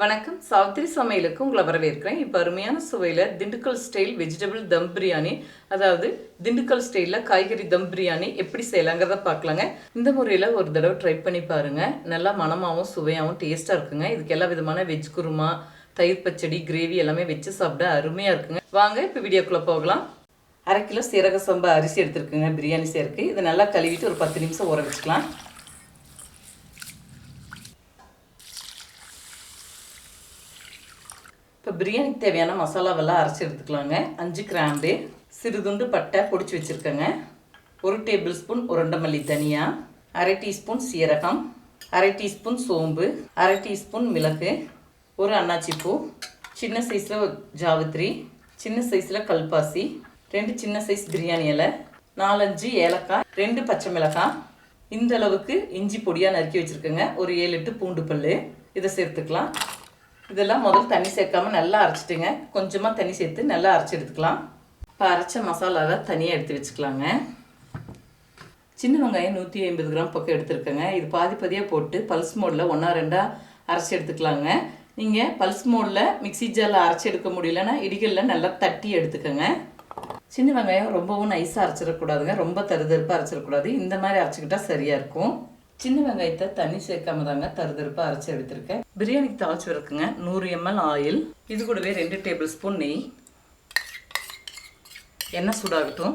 வணக்கம். சாவித்திரி சமையலுக்கு உங்களை வரவேற்கிறேன். இப்போ அருமையான சுவையில் திண்டுக்கல் ஸ்டைல் வெஜிடபிள் தம் பிரியாணி அதாவது திண்டுக்கல் ஸ்டைலில் காய்கறி தம் பிரியாணி எப்படி செய்யலாங்கிறத பார்க்கலாங்க. இந்த முறையில் ஒரு தடவை ட்ரை பண்ணி பாருங்கள் நல்லா மணமாகவும் சுவையாகவும் டேஸ்ட்டாக இருக்குங்க. இதுக்கு எல்லா விதமான வெஜ் குருமா தயிர் பச்சடி கிரேவி எல்லாமே வச்சு சாப்பிட அருமையாக இருக்குங்க. வாங்க இப்போ வீடியோக்குள்ளே போகலாம். அரை கிலோ சீரக சம்பா அரிசி எடுத்துருக்குங்க. பிரியாணி செய்யறதுக்கு இதை நல்லா கழுவிட்டு ஒரு பத்து நிமிஷம் ஊற வச்சுக்கலாம். இப்போ பிரியாணிக்கு தேவையான மசாலாவெல்லாம் அரைச்சி எடுத்துக்கலாங்க. அஞ்சு கிராம்பு சிறுதுண்டு பட்டை பொடிச்சு வச்சுருக்கேங்க. ஒரு டேபிள் ஸ்பூன் உருண்டை மல்லி தனியா அரை டீஸ்பூன் சீரகம் அரை டீஸ்பூன் சோம்பு அரை டீஸ்பூன் மிளகு ஒரு அன்னாச்சிப்பூ சின்ன சைஸில் ஜாவித்ரி சின்ன சைஸில் கல்பாசி ரெண்டு சின்ன சைஸ் பிரியாணி இலை நாலஞ்சு ஏலக்காய் ரெண்டு பச்சை மிளகாய். இந்த அளவுக்கு இஞ்சி பொடியாக நறுக்கி வச்சுருக்கேங்க. ஒரு ஏழு எட்டு பூண்டு பல் இதை சேர்த்துக்கலாம். இதெல்லாம் முதல் தண்ணி சேர்க்காம நல்லா அரைச்சிட்டுங்க. கொஞ்சமாக தண்ணி சேர்த்து நல்லா அரைச்சி எடுத்துக்கலாம். இப்போ அரைச்ச மசாலாவை தனியாக எடுத்து வச்சுக்கலாங்க. சின்ன வெங்காயம் நூற்றி ஐம்பது கிராம் பக்கம் எடுத்துருக்கேங்க. இது பாதி பாதியாக போட்டு பல்ஸ் மோடில் ஒன்றா ரெண்டாக அரைச்சி எடுத்துக்கலாங்க. நீங்கள் பல்ஸ் மோடில் மிக்ஸி ஜாரில் அரைச்சி எடுக்க முடியலன்னா இடிகளில் நல்லா தட்டி எடுத்துக்கோங்க. சின்ன வெங்காயம் ரொம்பவும் நைஸாக அரைச்சிடக்கூடாதுங்க. ரொம்ப தருதருப்பாக அரைச்சிடக்கூடாது. இந்த மாதிரி அரைச்சிக்கிட்டால் சரியாக இருக்கும். சின்ன வெங்காயத்தை தண்ணி சேர்க்காம தாங்க தருதருப்பாக அரைச்சி எடுத்திருக்கேன். பிரியாணிக்கு தாளிச்சு இருக்குங்க நூறு எம்எல் ஆயில். இது கூடவே ரெண்டு டேபிள் ஸ்பூன் நெய். எண்ணெய் சூடாகட்டும்.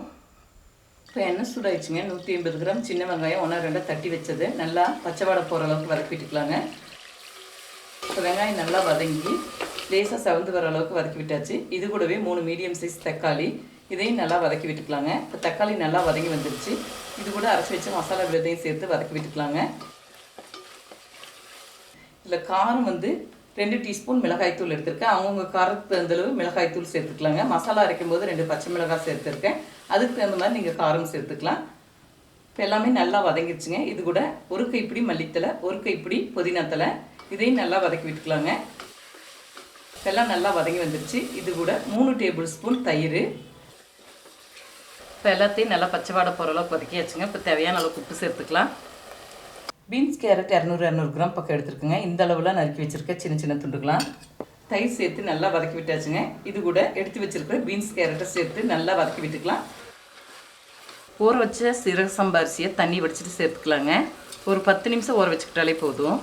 இப்போ எண்ணெய் சூடாயிடுச்சுங்க. நூற்றி ஐம்பது கிராம் சின்ன வெங்காயம் ஒன்றா ரெண்டாக தட்டி வச்சது. நல்லா பச்சை வாடை போகிற அளவுக்கு வதக்கிட்டுக்கலாங்க இப்போ வெங்காயம் நல்லா வதங்கி லேசாக செவந்து வர அளவுக்கு வதக்கி விட்டாச்சு இது கூடவே மூணு மீடியம் சைஸ் தக்காளி. இதையும் நல்லா வதக்கி விட்டுக்கலாங்க இப்போ தக்காளி நல்லா வதங்கி வந்துருச்சு. இது கூட அரைச்சி வச்ச மசாலா விதையும் சேர்த்து வதக்கி விட்டுக்கலாங்க. இதில் காரம் வந்து ரெண்டு டீஸ்பூன் மிளகாய்த்தூள் எடுத்திருக்கேன். அவங்கவுங்க காரத்துக்கு தகுந்தளவு மிளகாய்த்தூள் சேர்த்துக்கலாங்க. மசாலா அரைக்கும் போது ரெண்டு பச்சை மிளகாய் சேர்த்துருக்கேன். அதுக்கு தகுந்த மாதிரி நீங்கள் காரம் சேர்த்துக்கலாம். இப்போ எல்லாமே நல்லா வதங்கிடுச்சுங்க இது கூட ஒரு கைப்பிடி மல்லித்தலை ஒரு கைப்பிடி புதினா இதையும் நல்லா வதக்கி விட்டுக்கலாங்க. எல்லாம் நல்லா வதங்கி வந்துருச்சு. இது கூட மூணு டேபிள் ஸ்பூன் தயிர். இப்போ எல்லாத்தையும் நல்லா பச்சை வாடை போகிற அளவுக்கு வதக்கியாச்சுங்க. இப்போ தேவையான அளவுக்கு உப்பு சேர்த்துக்கலாம். பீன்ஸ் கேரட் இரநூறு இரநூறு கிராம் பக்கம் எடுத்துருக்குங்க. இந்த அளவில் நறுக்கி வச்சுருக்க சின்ன சின்ன துண்டுக்கலாம் தயிர் சேர்த்து நல்லா வதக்கி விட்டாச்சுங்க. இது கூட எடுத்து வச்சுருக்கிற பீன்ஸ் கேரட்டை சேர்த்து நல்லா வதக்கி விட்டுக்கலாம். ஊற வச்ச சீரக சம்பாரிசியை தண்ணி வடிச்சிட்டு சேர்த்துக்கலாங்க. ஒரு பத்து நிமிஷம் ஊற வச்சுக்கிட்டாலே போதும்.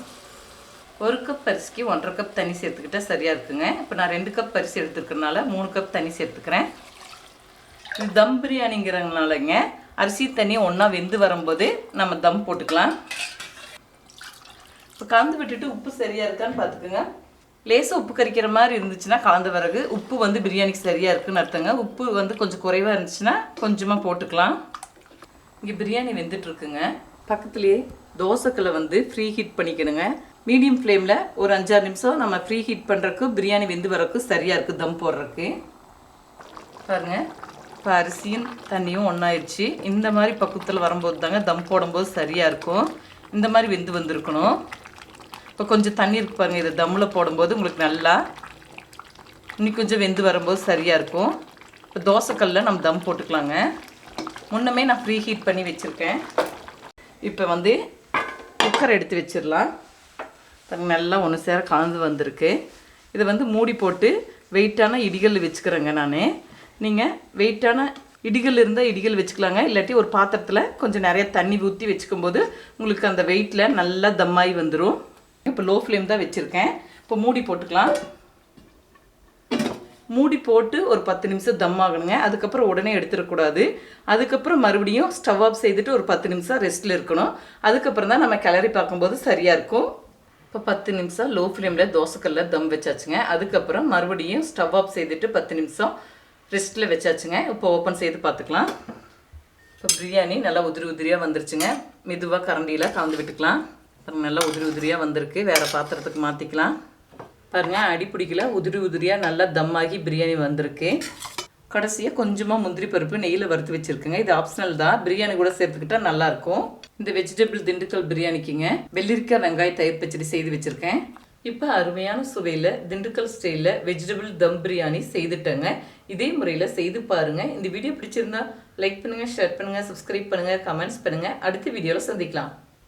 ஒரு கப் அரிசிக்கு ஒன்றரை கப் தண்ணி சேர்த்துக்கிட்டா சரியாக இருக்குங்க. இப்போ நான் ரெண்டு கப் அரிசி எடுத்துருக்கறனால மூணு கப் தண்ணி சேர்த்துக்கிறேன். இது தம் பிரியாணிங்கிறதுனாலங்க அரிசி தண்ணி ஒன்றா வெந்து வரும்போது நம்ம தம் போட்டுக்கலாம். இப்போ கலந்து விட்டுட்டு உப்பு சரியாக இருக்கான்னு பார்த்துக்குங்க லேசாக உப்பு கறிக்கிற மாதிரி இருந்துச்சுன்னா காந்த பிறகு உப்பு வந்து பிரியாணிக்கு சரியாக இருக்குன்னு அர்த்தங்க. உப்பு வந்து கொஞ்சம் குறைவாக இருந்துச்சுன்னா கொஞ்சமாக போட்டுக்கலாம். இங்கே பிரியாணி வெந்துட்டுருக்குங்க. பக்கத்துலேயே தோசைக்கல்லை வந்து ஃப்ரீ ஹீட் பண்ணிக்கணுங்க. மீடியம் ஃப்ளேமில் ஒரு அஞ்சாறு நிமிஷம் நம்ம ஃப்ரீ ஹீட் பண்ணுறக்கு பிரியாணி வெந்து வரக்கு சரியாக இருக்குது தம் போடுறதுக்கு. பாருங்கள் இப்போ அரிசியும் தண்ணியும் ஒன்றாயிடுச்சு இந்த மாதிரி பக்குவத்தில் வரும்போது தாங்க தம் போடும்போது சரியாக இருக்கும். இந்த மாதிரி வெந்து வந்திருக்கணும். இப்போ கொஞ்சம் தண்ணி இருக்கு பாருங்கள் இதை தம்மில் போடும்போது உங்களுக்கு நல்லா இன்னும் கொஞ்சம் வெந்து வரும்போது சரியாக இருக்கும். இப்போ தோசைக்கல்லில் நம்ம தம் போட்டுக்கலாங்க. முன்னமே நான் ஃப்ரீ ஹீட் பண்ணி வச்சுருக்கேன். இப்போ வந்து குக்கர் எடுத்து வச்சிடலாம். நல்லா ஒன்று சேர கலந்து வந்திருக்கு. இதை வந்து மூடி போட்டு வெயிட்டான இடிகளில் வச்சுக்கிறேங்க நான். நீங்கள் வெயிட்டான இடிகள் இருந்தால் இடிகள் வச்சுக்கலாங்க. இல்லாட்டி ஒரு பாத்திரத்தில் கொஞ்சம் நிறைய தண்ணி ஊற்றி வச்சுக்கும்போது உங்களுக்கு அந்த வெயிட்டில் நல்லா தம்மாகி வந்துடும் இப்போ லோ ஃப்ளேம் தான் வச்சுருக்கேன். இப்போ மூடி போட்டுக்கலாம். மூடி போட்டு ஒரு பத்து நிமிஷம் தம் ஆகணுங்க அதுக்கப்புறம் உடனே எடுத்துடக்கூடாது. அதுக்கப்புறம் மறுபடியும் ஸ்டவ் ஆஃப் செய்துட்டு ஒரு பத்து நிமிஷம் ரெஸ்ட்டில் இருக்கணும். அதுக்கப்புறம் தான் நம்ம கிளறி பார்க்கும்போது சரியாக இருக்கும். இப்போ பத்து நிமிஷம் லோ ஃப்ளேமில் தோசைக்கல்ல தம் வச்சாச்சுங்க. அதுக்கப்புறம் மறுபடியும் ஸ்டவ் ஆஃப் செய்துட்டு பத்து நிமிஷம் ரெஸ்ட்டில் வச்சாச்சுங்க. இப்போ ஓப்பன் செய்து பார்த்துக்கலாம். இப்போ பிரியாணி நல்லா உதிரி உதிரியாக வந்துருச்சுங்க. மெதுவாக கரண்டியில் கலந்து விட்டுக்கலாம். நல்லா உதிரி உதிரியாக வந்திருக்கு. வேறு பாத்திரத்துக்கு மாற்றிக்கலாம் பாருங்கள் அடிப்பிடிக்கல உதிரி உதிரியாக நல்லா தம்மாகி பிரியாணி வந்திருக்கு. கடைசியாக கொஞ்சமாக முந்திரி பருப்பு நெய்யில் வறுத்து வச்சுருக்குங்க. இது ஆப்ஷனல் தான். பிரியாணி கூட சேர்த்துக்கிட்டா நல்லாயிருக்கும் இந்த வெஜிடபிள் திண்டுக்கல் பிரியாணிக்குங்க. வெள்ளரிக்காய் வெங்காய தயிர் பச்சடி செய்து வச்சுருக்கேன். இப்போ அருமையான சுவையில் திண்டுக்கல் ஸ்டைலில் வெஜிடபிள் தம் பிரியாணி செய்துட்டேங்க. இதே முறையில் செய்து பாருங்கள் இந்த வீடியோ பிடிச்சிருந்தா லைக் பண்ணுங்கள் ஷேர் பண்ணுங்கள் சப்ஸ்கிரைப் பண்ணுங்கள் கமெண்ட்ஸ் பண்ணுங்கள் அடுத்த வீடியோவில் சந்திக்கலாம்.